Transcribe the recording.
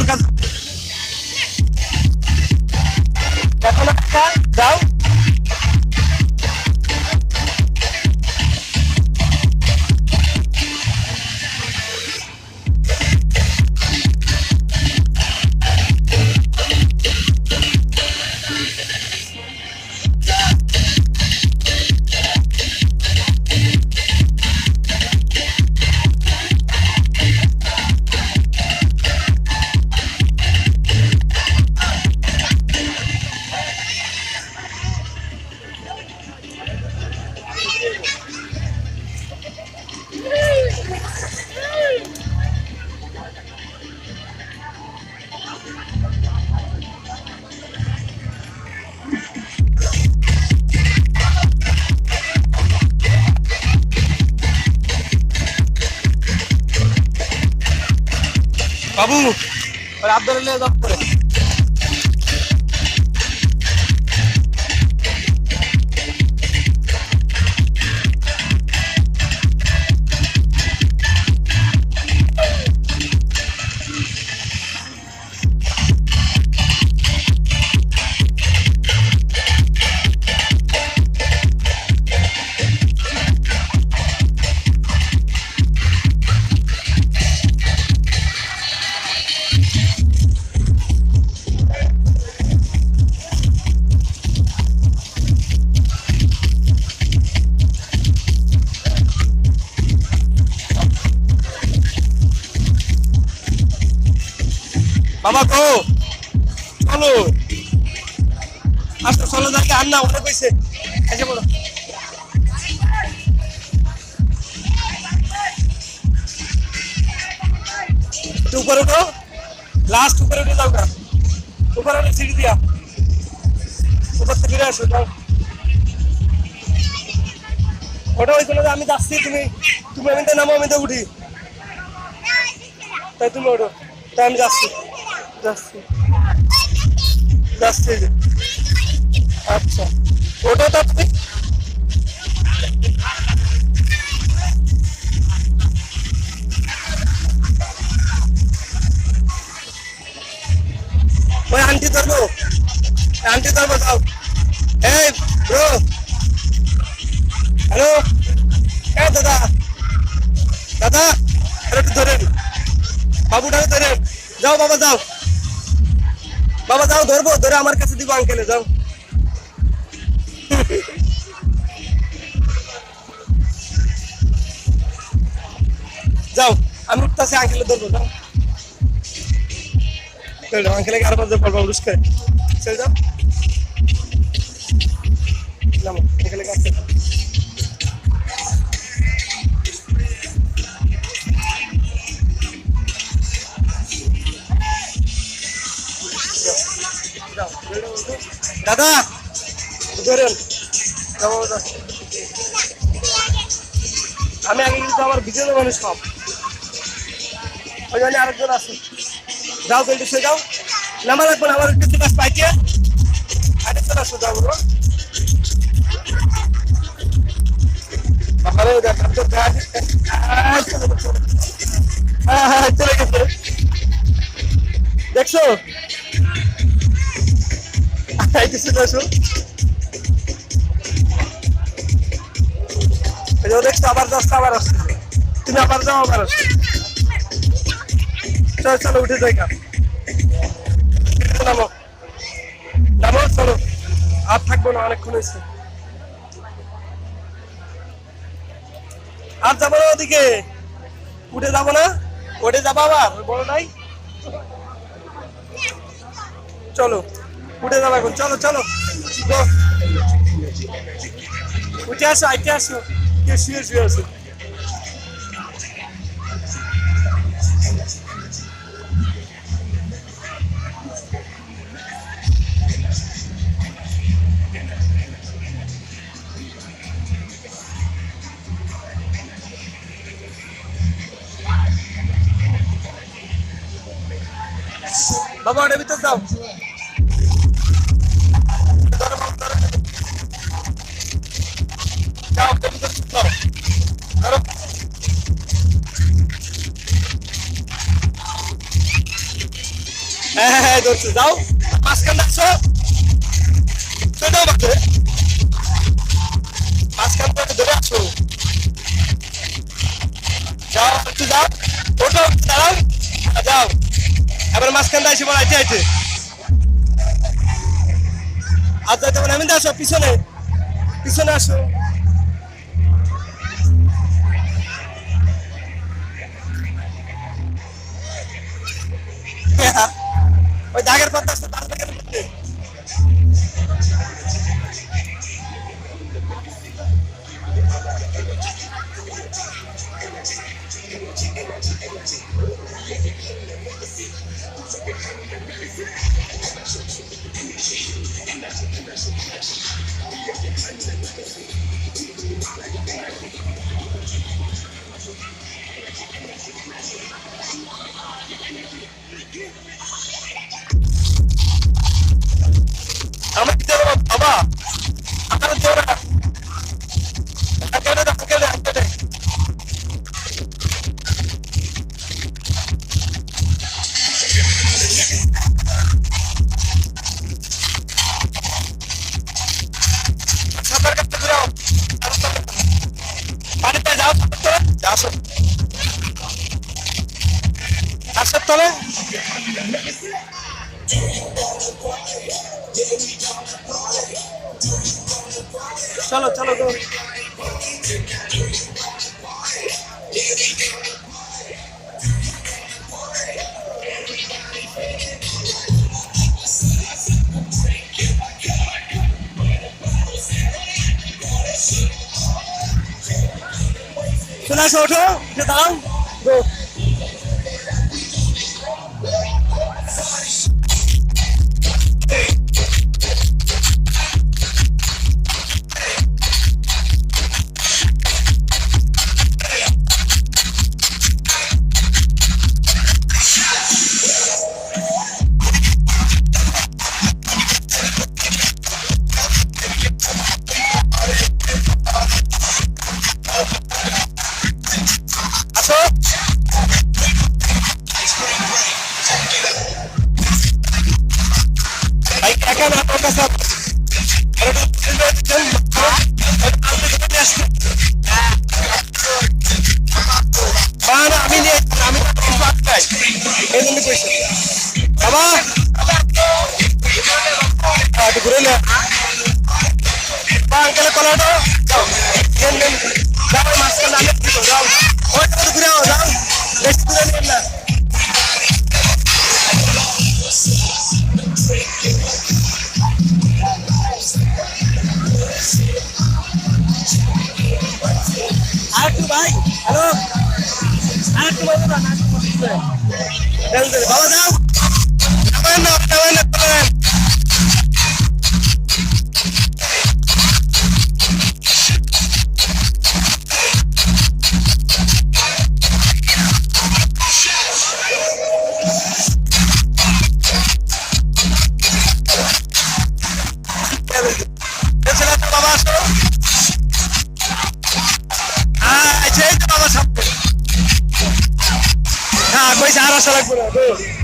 বাবুর কাছে দেখো না কাকা, যাও বাবু। ওর আব্দুল নিয়ে যাও বাবা গো চলো। আসো, চলো, যাকে আর না অনেক হয়েছে এসে বলো। উপরে উঠো। লাস্ট উপরে উঠে যাও উপরে উঠে সিঁড়ি দিয়া। উপর থেকে ফিরে আসো, যাও। ওটা ওইখানে আমি যাচ্ছি, তুমি তুমি আমি তো নামো, আমি তো উঠি। তাই তুমি ওঠো। তাই আমি যাচ্ছি। যাচ্ছি। যাচ্ছি আচ্ছা। ওটা তো তুমি ওই আন্টি ধরবো। আন্টি ধরবো, যাও। এই ব্রো হ্যালো এ, দাদা। দাদা ধরেন। বাবুটাকে ধরেন। যাও, বাবা, যাও। বাবা, যাও, ধরবো, ধরে আমার কাছে দিব আঙ্কেলে যাও। যাও, আমি উঠতেছি আঙ্কেলে ধরবো, যাও। আঙ্কেলে আর পড়বা উড়ুস করে। চল যাও। আঙ্কেলে কাছে দাদা। আমি আগে কিন্তু আমার বিজয় মানুষ সব। ওই জন্য আরেকজন আছে। যাও তো সে যাও। নামা রাখব না আমার একটু কাজ পাইছে। আরে চলে আসো যাও বলো। হ্যাঁ হ্যাঁ গেছে। দেখছ? আইতেছে দেখো এই যে দেখছ আবার দশটা আবার আসছে। তুমি আবার যাও, আবার আসছে চলো চলো, উঠে যাই নামো। নামো, চলো। আর থাকব না, অনেকক্ষণ হয়েছে। আর যাব না ওদিকে। উঠে যাব না? উঠে যাব আবার বড় নাই চলো। উঠে যাব এখন, চলো চলো. উঠে আসো, আইতে আসো। কে শুয়ে শুয়ে আসো। বাবা ওটার ভিতর যাও হ্যাঁ হ্যাঁ হ্যাঁ যাও আসো মাঝখান থেকে আসো এবার মাঝখানটা এসে বলা আইতে আমি আসো, পিছনে। পিছনে আসো। ওই দাগের কথা আছে তার দাগের মধ্যে চলো চলো গো চলে আসো ওঠো উঠে দাঁড়াও এই জন্য কইছি। বাবা! একটু ঘুরে নে। বা আঙ্কেলের কলাটা যাও যাও, মাঝখানে আমি যাও বাবা Passa lá, né, curador.